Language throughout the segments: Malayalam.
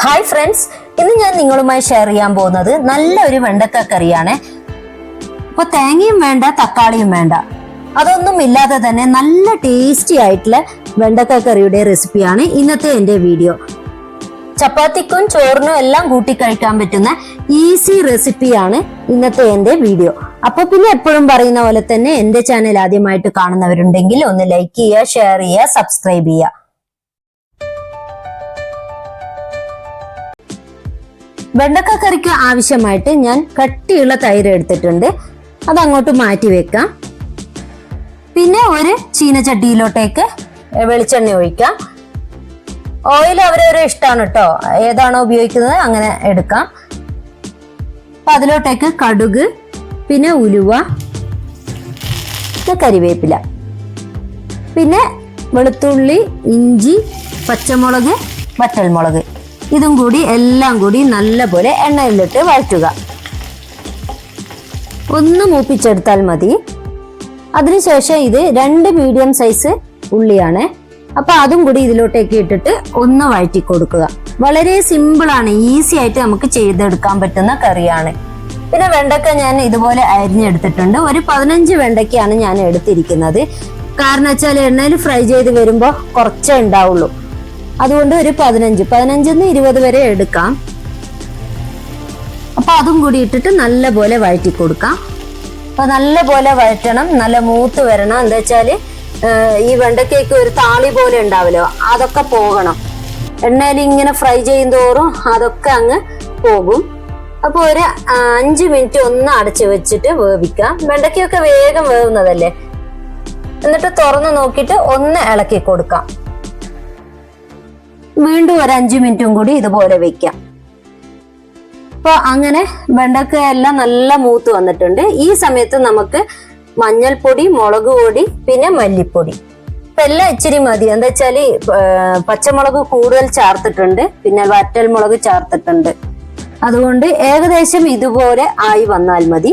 ഹായ് ഫ്രണ്ട്സ് ഇന്ന് ഞാൻ നിങ്ങളുമായി ഷെയർ ചെയ്യാൻ പോകുന്നത് നല്ല ഒരു വെണ്ടക്ക കറിയാണ്. അപ്പൊ തേങ്ങയും വേണ്ട തക്കാളിയും വേണ്ട. അതൊന്നും ഇല്ലാതെ തന്നെ നല്ല ടേസ്റ്റി ആയിട്ടുള്ള വെണ്ടക്ക കറിയുടെ റെസിപ്പിയാണ് ഇന്നത്തെ എന്റെ വീഡിയോ ചപ്പാത്തിക്കും ചോറിനും എല്ലാം കൂട്ടി കഴിക്കാൻ പറ്റുന്ന ഈസി റെസിപ്പിയാണ് ഇന്നത്തെ എന്റെ വീഡിയോ അപ്പൊ പിന്നെ എപ്പോഴും പറയുന്ന പോലെ തന്നെ എന്റെ ചാനൽ ആദ്യമായിട്ട് കാണുന്നവരുണ്ടെങ്കിൽ ഒന്ന് ലൈക്ക് ചെയ്യുക ഷെയർ ചെയ്യുക സബ്സ്ക്രൈബ് ചെയ്യുക. വെണ്ടക്ക കറിക്ക് ആവശ്യമായിട്ട് ഞാൻ കട്ടിയുള്ള തൈര് എടുത്തിട്ടുണ്ട്. അത് അങ്ങോട്ട് മാറ്റി വെക്കാം. പിന്നെ ഒരു ചീനച്ചട്ടിയിലോട്ടേക്ക് വെളിച്ചെണ്ണ ഒഴിക്കാം. ഓയിൽ അവരവരെ ഇഷ്ടമാണ് കേട്ടോ ഏതാണോ ഉപയോഗിക്കുന്നത് അങ്ങനെ എടുക്കാം. അപ്പൊ അതിലോട്ടേക്ക് കടുക് പിന്നെ ഉലുവ പിന്നെ കരിവേപ്പില. പിന്നെ വെളുത്തുള്ളി ഇഞ്ചി പച്ചമുളക് വറ്റൽമുളക്. ഇതും കൂടി എല്ലാം കൂടി നല്ലപോലെ എണ്ണയിലിട്ട് വഴറ്റുക. ഒന്ന് മൂപ്പിച്ചെടുത്താൽ മതി. അതിനുശേഷം ഇത് രണ്ട് മീഡിയം സൈസ് ഉള്ളിയാണ്. അപ്പൊ അതും കൂടി ഇതിലോട്ടേക്ക് ഇട്ടിട്ട് ഒന്ന് വഴറ്റി കൊടുക്കുക. വളരെ സിമ്പിൾ ആണ് ഈസി ആയിട്ട് നമുക്ക് ചെയ്തെടുക്കാൻ പറ്റുന്ന കറിയാണ്. പിന്നെ വെണ്ടക്ക ഞാൻ ഇതുപോലെ അരിഞ്ഞെടുത്തിട്ടുണ്ട്. ഒരു പതിനഞ്ച് വെണ്ടയ്ക്കാണ് ഞാൻ എടുത്തിരിക്കുന്നത്. കാരണം വെച്ചാൽ എണ്ണയിൽ ഫ്രൈ ചെയ്ത് വരുമ്പോൾ കുറച്ചേ ഉണ്ടാവുള്ളൂ. അതുകൊണ്ട് ഒരു പതിനഞ്ച്. പതിനഞ്ചിന്ന് ഇരുപത് വരെ എടുക്കാം. അപ്പൊ അതും കൂടി ഇട്ടിട്ട് നല്ല പോലെ വഴറ്റി കൊടുക്കാം അപ്പൊ നല്ല പോലെ വഴറ്റണം. നല്ല മൂത്ത് വരണം. എന്താ വെച്ചാൽ ഈ വെണ്ടക്കേക്ക് ഒരു താളി പോലെ ഉണ്ടാവല്ലോ അതൊക്കെ പോകണം. എണ്ണയിൽ ഇങ്ങനെ ഫ്രൈ ചെയ്യുന്തോറും അതൊക്കെ അങ്ങ് പോകും. അപ്പൊ ഒരു അഞ്ച് മിനിറ്റ് ഒന്ന് അടച്ചു വെച്ചിട്ട് വേവിക്കാം വെണ്ടയ്ക്കൊക്കെ വേഗം വേവുന്നതല്ലേ? എന്നിട്ട് തുറന്ന് നോക്കിയിട്ട് ഒന്ന് ഇളക്കി കൊടുക്കാം വീണ്ടും ഒരു അഞ്ചു മിനിറ്റും കൂടി ഇതുപോലെ വെക്കാം. അപ്പോൾ അങ്ങനെ വെണ്ടക്ക എല്ലാം നല്ല മൂത്ത് വന്നിട്ടുണ്ട്. ഈ സമയത്ത് നമുക്ക് മഞ്ഞൾപ്പൊടി മുളക് പൊടി പിന്നെ മല്ലിപ്പൊടി. ഇപ്പൊ എല്ലാം ഇച്ചിരി മതി. എന്താ വെച്ചാൽ പച്ചമുളക് കൂടുതൽ ചേർത്തിട്ടുണ്ട്. പിന്നെ വറ്റൽ മുളക് ചേർത്തിട്ടുണ്ട്. അതുകൊണ്ട് ഏകദേശം ഇതുപോലെ ആയി വന്നാൽ മതി.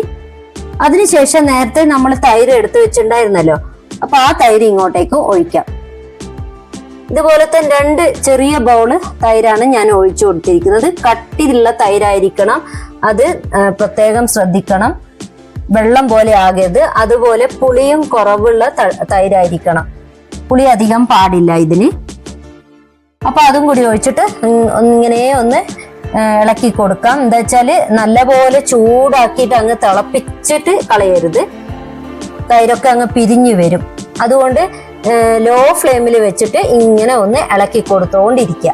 അതിനുശേഷം നേരത്തെ നമ്മൾ തൈര് എടുത്തു വെച്ചിട്ടുണ്ടായിരുന്നല്ലോ. അപ്പൊ ആ തൈര് ഇങ്ങോട്ടേക്ക് ഒഴിക്കാം. ഇതുപോലത്തെ രണ്ട് ചെറിയ ബൗൾ തൈരാണ് ഞാൻ ഒഴിച്ചു കൊടുത്തിരിക്കുന്നത്. കട്ടിയുള്ള തൈരായിരിക്കണം. അത് പ്രത്യേകം ശ്രദ്ധിക്കണം. വെള്ളം പോലെ ആകരുത്. അതുപോലെ പുളിയും കുറവുള്ള തൈരായിരിക്കണം. പുളി അധികം പാടില്ല ഇതിന്. അപ്പൊ അതും കൂടി ഒഴിച്ചിട്ട് ഇങ്ങനെ ഒന്ന് ഇളക്കി കൊടുക്കാം. എന്താ വെച്ചാൽ നല്ലപോലെ ചൂടാക്കിയിട്ട് അങ്ങ് തിളപ്പിച്ചിട്ട് കളയരുത്. തൈരൊക്കെ അങ്ങ് പിരിഞ്ഞു വരും. അതുകൊണ്ട് ലോ ഫ്ലെയിമിൽ വെച്ചിട്ട് ഇങ്ങനെ ഒന്ന് ഇളക്കി കൊടുത്തോണ്ടിരിക്കുക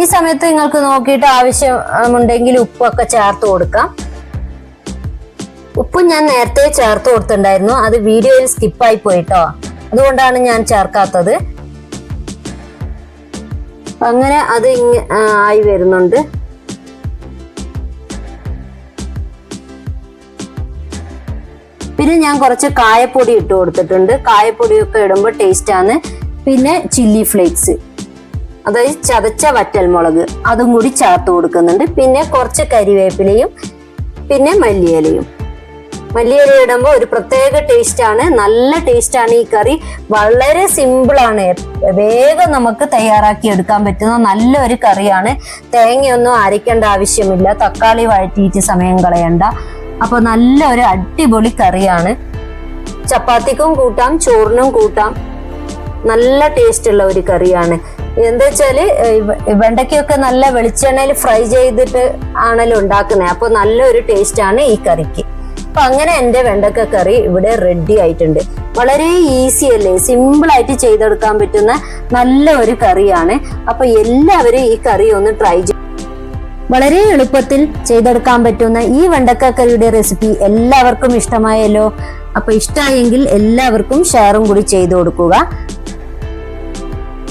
ഈ സമയത്ത് നിങ്ങൾക്ക് നോക്കിയിട്ട് ആവശ്യമുണ്ടെങ്കിൽ ഉപ്പൊക്കെ ചേർത്ത് കൊടുക്കാം. ഉപ്പ് ഞാൻ നേരത്തെ ചേർത്ത് കൊടുത്തിട്ടുണ്ടായിരുന്നു. അത് വീഡിയോയിൽ സ്കിപ്പായി പോയിട്ടോ. അതുകൊണ്ടാണ് ഞാൻ ചേർക്കാത്തത്. അങ്ങനെ അത് ഇങ്ങ ആയി വരുന്നുണ്ട്. പിന്നെ ഞാൻ കുറച്ച് കായപ്പൊടി ഇട്ട് കൊടുത്തിട്ടുണ്ട്. കായപ്പൊടിയൊക്കെ ഇടുമ്പോൾ ടേസ്റ്റ് ആണ്. പിന്നെ ചില്ലി ഫ്ലേക്സ് അതായത് ചതച്ച വറ്റൽമുളക്. അതും കൂടി ചേർത്ത് കൊടുക്കുന്നുണ്ട്. പിന്നെ കുറച്ച് കരിവേപ്പിലയും പിന്നെ മല്ലിയിലയും. മല്ലിയില ഇടുമ്പോൾ ഒരു പ്രത്യേക ടേസ്റ്റ് ആണ്. നല്ല ടേസ്റ്റ് ആണ് ഈ കറി. വളരെ സിമ്പിൾ ആണ്. വേഗം നമുക്ക് തയ്യാറാക്കി എടുക്കാൻ പറ്റുന്ന നല്ലൊരു കറിയാണ്. തേങ്ങയൊന്നും അരയ്ക്കേണ്ട ആവശ്യമില്ല. തക്കാളി വഴറ്റിയിട്ട് സമയം കളയണ്ട. അപ്പൊ നല്ല ഒരു അടിപൊളി കറിയാണ്. ചപ്പാത്തിക്കും കൂട്ടാം ചോറിനും കൂട്ടാം. നല്ല ടേസ്റ്റ് ഉള്ള ഒരു കറിയാണ്. എന്താ വെച്ചാൽ വെണ്ടയ്ക്കൊക്കെ നല്ല വെളിച്ചെണ്ണയിൽ ഫ്രൈ ചെയ്തിട്ട് ആണല്ലോ ഉണ്ടാക്കുന്നത് അപ്പൊ നല്ലൊരു ടേസ്റ്റ് ആണ് ഈ കറിക്ക്. അപ്പൊ അങ്ങനെ എന്റെ വെണ്ടക്ക കറി ഇവിടെ റെഡി ആയിട്ടുണ്ട്. വളരെ ഈസി അല്ലേ? സിമ്പിൾ ആയിട്ട് ചെയ്തെടുക്കാൻ പറ്റുന്ന നല്ല ഒരു കറിയാണ്. അപ്പൊ എല്ലാവരും ഈ കറി ഒന്ന് ട്രൈ ചെയ്യും വളരെ എളുപ്പത്തിൽ ചെയ്തെടുക്കാൻ പറ്റുന്ന ഈ വെണ്ടക്കക്കറിയുടെ റെസിപ്പി എല്ലാവർക്കും ഇഷ്ടമായല്ലോ. അപ്പൊ ഇഷ്ടമായെങ്കിൽ എല്ലാവർക്കും ഷെയറും കൂടി ചെയ്തു കൊടുക്കുക.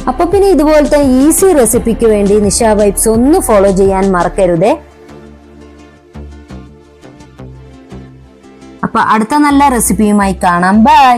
അപ്പൊ പിന്നെ ഇതുപോലത്തെ ഈസി റെസിപ്പിക്ക് വേണ്ടി നിഷ വൈബ്സ് ഒന്ന് ഫോളോ ചെയ്യാൻ മറക്കരുതേ. അപ്പൊ അടുത്ത നല്ല റെസിപ്പിയുമായി കാണാം. ബൈ